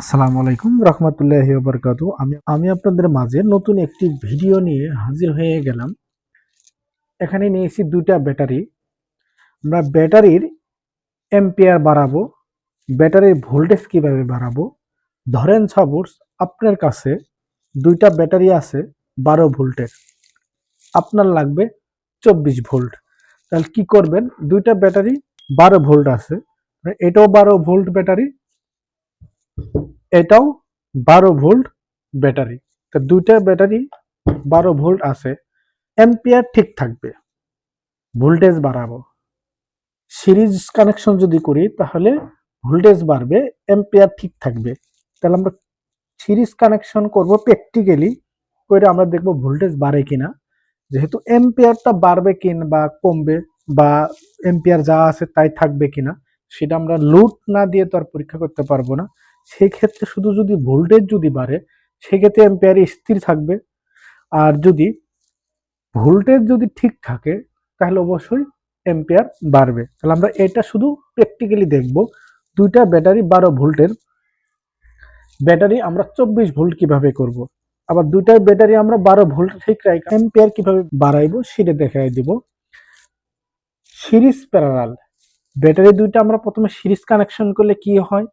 আসসালামু আলাইকুম রহমতুল্লাহি বরকাতু আমি আমি আপনাদের মাঝে নতুন একটি ভিডিও নিয়ে হাজির হয়ে গেলাম। এখানে নিয়েছি দুইটা ব্যাটারি। আমরা ব্যাটারির এম্পিয়ার বাড়াবো, ব্যাটারির ভোল্টেজ কীভাবে বাড়াবো, ধরেন সাপোজ আপনার কাছে দুইটা ব্যাটারি আছে, বারো ভোল্টের। আপনার লাগবে চব্বিশ ভোল্ট। তাহলে কি করবেন? দুইটা ব্যাটারি বারো ভোল্ট আছে এটাও বারো ভোল্ট ব্যাটারি এটাও বারো ভোল্ট ব্যাটারি। তো দুইটা ব্যাটারি বারো ভোল্ট আছে এম্পিয়ার ঠিক থাকবে, ভোল্টেজ বাড়াবো। সিরিজ কানেকশন যদি করি, তাহলে ভোল্টেজ বাড়বে এম্পিয়ার ঠিক থাকবে। তাহলে আমরা সিরিজ কানেকশন করব প্র্যাকটিক্যালি করে আমরা দেখব ভোল্টেজ বাড়ে কিনা। যেহেতু এম্পিয়ারটা বাড়বে কিনা বা কমবে, বা এম্পিয়ার যা আছে তাই থাকবে কিনা, সেটা আমরা লুট না দিয়ে তো আর পরীক্ষা করতে পারব না। সেই ক্ষেত্রে শুধু যদি ভোল্টেজ যদি বাড়ে, সেক্ষেত্রে এম্পিয়ার স্থির থাকবে। আর যদি ভোল্টেজ যদি ঠিক থাকে, তাহলে অবশ্যই এম্পিয়ার বাড়বে। তাহলে আমরা এটা শুধু প্র্যাকটিক্যালি দেখব। দুইটা ব্যাটারি বারো ভোল্টের। ব্যাটারি আমরা চব্বিশ ভোল্ট কীভাবে করব। আবার দুইটাই ব্যাটারি আমরা বারো ভোল্ট ঠিক রাখি। এম্পিয়ার কীভাবে বাড়াইবো সেটা দেখাই দিব। সিরিজ প্যারালাল ব্যাটারি দুইটা আমরা প্রথমে সিরিজ কানেকশন করলে কি হয়?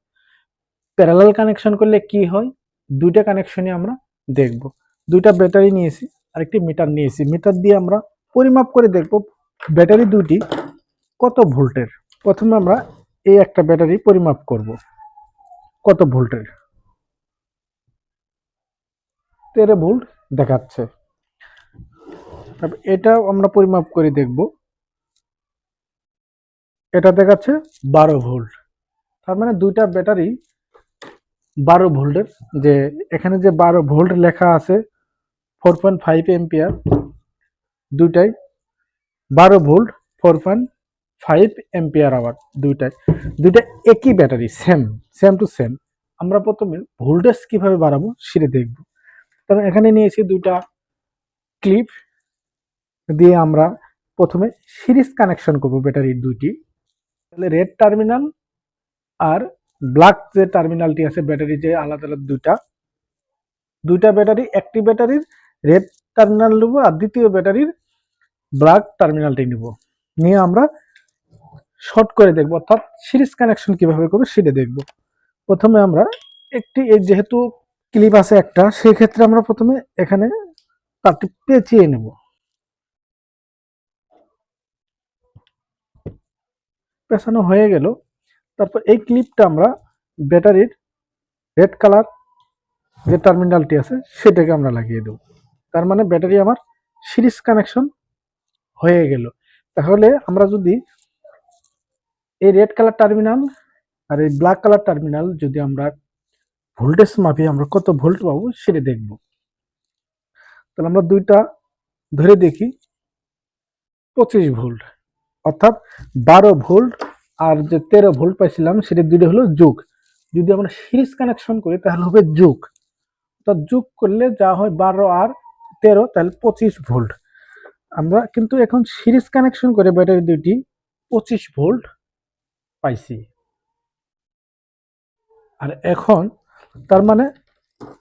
প্যারালাল কানেকশন করলে কি হয়? দুইটা কানেকশনই আমরা দেখব। দুইটা ব্যাটারি নিয়েছি আর একটি মিটার নিয়েছি। মিটার দিয়ে আমরা পরিমাপ করে দেখব ব্যাটারি দুটি কত ভোল্টের। প্রথমে আমরা এই একটা ব্যাটারি পরিমাপ করব। কত ভোল্টের? তেরো ভোল্ট দেখাচ্ছে। তারপর এটাও আমরা পরিমাপ করে দেখব। এটা দেখাচ্ছে বারো ভোল্ট। তার মানে দুইটা ব্যাটারি বারো ভোল্টের, যে এখানে যে বারো ভোল্ট লেখা আছে ফোর পয়েন্ট ফাইভ এম্পিয়ার দুইটাই, বারো volt four point five ampere hour দুইটাই। দুইটা একই battery same same to same আমরা প্রথমে ভোল্টেজ কীভাবে বাড়াবো সেটা দেখব। কারণ এখানে নিয়েছি দুইটা ক্লিপ দিয়ে আমরা প্রথমে সিরিজ কানেকশন করব ব্যাটারির দুইটি। তাহলে রেড টার্মিনাল আর ব্ল্যাক যে টার্মিনালটি আছে, ব্যাটারি যে আলাদা আলাদা দুইটা দুইটা ব্যাটারি, একটি ব্যাটারির রেড টার্মিনাল নেব আর দ্বিতীয় ব্যাটারির ব্ল্যাক টার্মিনালটি নেব। নিয়ে আমরা শর্ট করে দেখব, অর্থাৎ সিরিজ কানেকশন কীভাবে করব সেটা দেখব। প্রথমে আমরা একটি যেহেতু ক্লিপ আছে একটা সেই ক্ষেত্রে আমরা প্রথমে এখানে তারটি পেঁচিয়ে নেব। পেছানো হয়ে গেল। তারপর এই ক্লিপটা আমরা ব্যাটারির রেড কালার যে টার্মিনালটি আছে, সেটাকে আমরা লাগিয়ে দেব। তার মানে ব্যাটারি আমার সিরিজ কানেকশন হয়ে গেল। তাহলে আমরা যদি এই রেড কালার টার্মিনাল আর এই ব্ল্যাক কালার টার্মিনাল যদি আমরা ভোল্টেজ মাপি, আমরা কত ভোল্ট পাবো সেটা দেখব। তাহলে আমরা দুইটা ধরে দেখি, পঁচিশ ভোল্ট অর্থাৎ বারো ভোল্ট আর যে তেরো ভোল্ট পাইছিলাম, সেটা দুটো হলো যুগ। যদি আমরা সিরিজ কানেকশন করি, তাহলে হবে যুগ। অর্থাৎ যুগ করলে যা হয় বারো আর তেরো, তাহলে পঁচিশ ভোল্ট। আমরা কিন্তু এখন সিরিজ কানেকশন করে ব্যাটারি দুইটি পঁচিশ ভোল্ট পাইছি। আর এখন তার মানে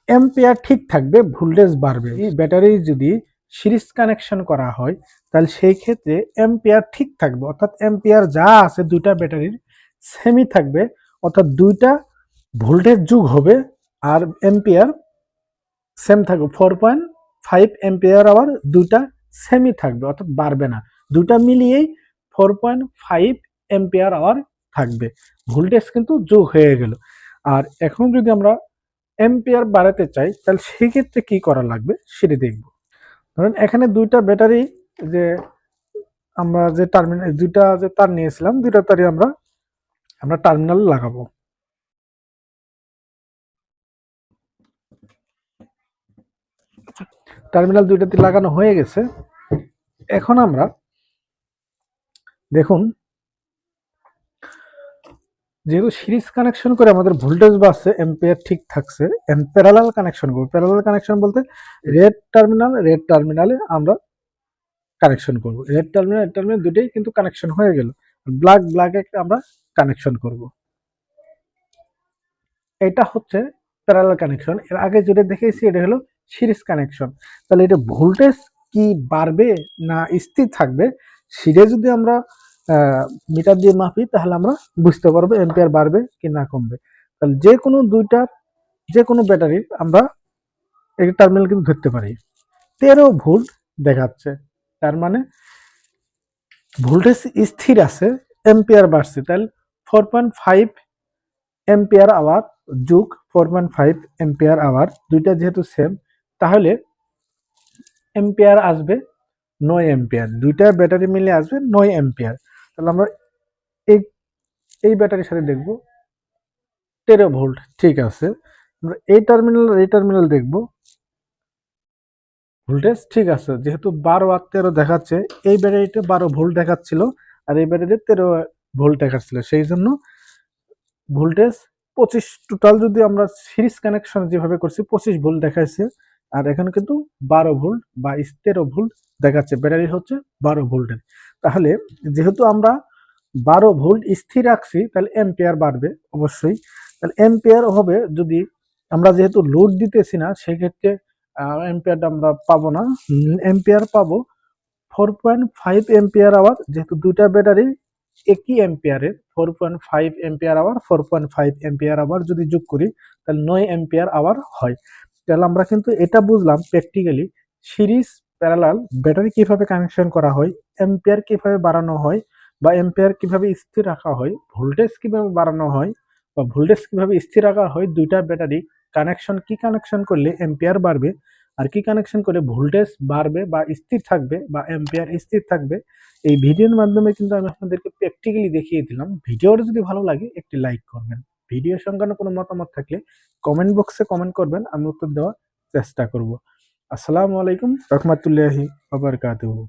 এম্পিয়ার ঠিক থাকবে ভোল্টেজ বাড়বে। এই ব্যাটারি যদি সিরিজ কানেকশন করা হয় তাহলে সেই ক্ষেত্রে এম্পিয়ার ঠিক থাকবে। অর্থাৎ এম্পিয়ার যা আছে দুইটা ব্যাটারির সেমই থাকবে। অর্থাৎ দুইটা ভোল্টেজ যুগ হবে আর এম্পিয়ার সেম থাকবে। Four point five ampere hour দুইটা সেমই থাকবে, অর্থাৎ বাড়বে না। দুইটা মিলিয়েই four point five ampere hour থাকবে। ভোল্টেজ কিন্তু যোগ হয়ে গেল। আর এখন যদি আমরা এম্পিয়ার বাড়াতে চাই, তাহলে সেক্ষেত্রে কি করা লাগবে সেটা দেখব। ধরেন এখানে দুইটা ব্যাটারি যে আমরা যে টার্মিনাল দুইটা যে তার নিয়েছিলাম, দুইটা তারই আমরা আমরা টার্মিনাল লাগাবো। টার্মিনাল দুইটাতে লাগানো হয়ে গেছে। এখন আমরা দেখুন, যেহেতু সিরিজ কানেকশন করে আমাদের ভোল্টেজ বাড়ছে এম্পিয়ার ঠিক থাকছে প্যারালাল কানেকশন করব। প্যারালাল কানেকশন বলতে রেড টার্মিনাল রেড টার্মিনালে আমরা কানেকশন করব। রেড টার্মিনাল রেড টার্মিনাল দুটোই কিন্তু কানেকশন হয়ে গেল। ব্ল্যাক ব্ল্যাকে আমরা কানেকশন করব। এটা হচ্ছে প্যারালাল কানেকশন এর আগে যেটা দেখেছি এটা হলো সিরিজ কানেকশন তাহলে এটা ভোল্টেজ কি বাড়বে না স্থির থাকবে, সেটা যদি আমরা মিটার দিয়ে মাপি, তাহলে আমরা বুঝতে পারব এম্পিয়ার বাড়বে কি না কমবে। তাহলে যে কোনো দুইটার যে কোনো ব্যাটারির আমরা এই টার্মিনাল কিন্তু ধরতে পারি। তেরো ভোল্ট দেখাচ্ছে। তার মানে ভোল্টেজ স্থির আছে এম্পিয়ার বাড়ছে, তাহলে four point five ampere hour যুগ four point five ampere hour, দুইটা যেহেতু সেম তাহলে এম্পিয়ার আসবে নয় এম্পিয়ার দুইটা ব্যাটারি মিলে আসবে নয় এম্পিয়ার। তাহলে আমরা এই এই ব্যাটারির সাথে দেখব, তেরো ভোল্ট, ঠিক আছে। আমরা এই টার্মিনাল এই টার্মিনাল দেখব। ভোল্টেজ ঠিক আছে। যেহেতু বারো আর তেরো দেখাচ্ছে, এই ব্যাটারিতে বারো ভোল্ট দেখাচ্ছিল আর এই ব্যাটারিতে তেরো ভোল্ট দেখাচ্ছিল। সেই জন্য ভোল্টেজ পঁচিশ টোটাল যদি আমরা সিরিজ কানেকশন যেভাবে করছি, পঁচিশ ভোল্ট দেখাচ্ছে আর এখানে কিন্তু বারো ভোল্ট বা তেরো ভোল্ট দেখাচ্ছে। ব্যাটারি হচ্ছে বারো ভোল্টের। তাহলে যেহেতু আমরা বারো ভোল্ট স্থির রাখছি, তাহলে এম্পিয়ার বাড়বে অবশ্যই। তাহলে এম্পিয়ার হবে যদি আমরা যেহেতু লোড দিতেছি না, সেক্ষেত্রে এম্পিয়ারটা আমরা পাবো না। এম্পিয়ার পাবো। Four point five ampere hour যেহেতু দুইটা ব্যাটারি একই এম্পিয়ারে four point five ampere hour four point five ampere hour যদি যোগ করি, তাহলে নয় এম্পিয়ার আওয়ার হয়। তাহলে আমরা কিন্তু এটা বুঝলাম প্র্যাকটিক্যালি সিরিজ প্যারালাল ব্যাটারি কীভাবে কানেকশন করা হয় এম্পিয়ার কীভাবে বাড়ানো হয়, বা এম্পিয়ার কীভাবে স্থির রাখা হয় ভোল্টেজ কীভাবে বাড়ানো হয়, বা ভোল্টেজ কীভাবে স্থির রাখা হয়, দুইটা ব্যাটারি কানেকশন কি কানেকশন করলে এম্পিয়ার বাড়বে। আর কি কানেকশন করে ভোল্টেজ বাড়বে বা স্থির থাকবে বা এম্পিয়ার স্থির থাকবে। এই ভিডিওর মাধ্যমে কিন্তু আমি আপনাদেরকে প্র্যাকটিক্যালি দেখিয়ে দিলাম। ভিডিওটা যদি ভালো লাগে, একটি লাইক করবেন। ভিডিও সংক্রান্ত কোনো মতামত থাকলে কমেন্ট বক্সে কমেন্ট করবেন। আমি উত্তর দেওয়ার চেষ্টা করব। আসসালামু আলাইকুম, রহমতুল্লাহি আবরকাতুহু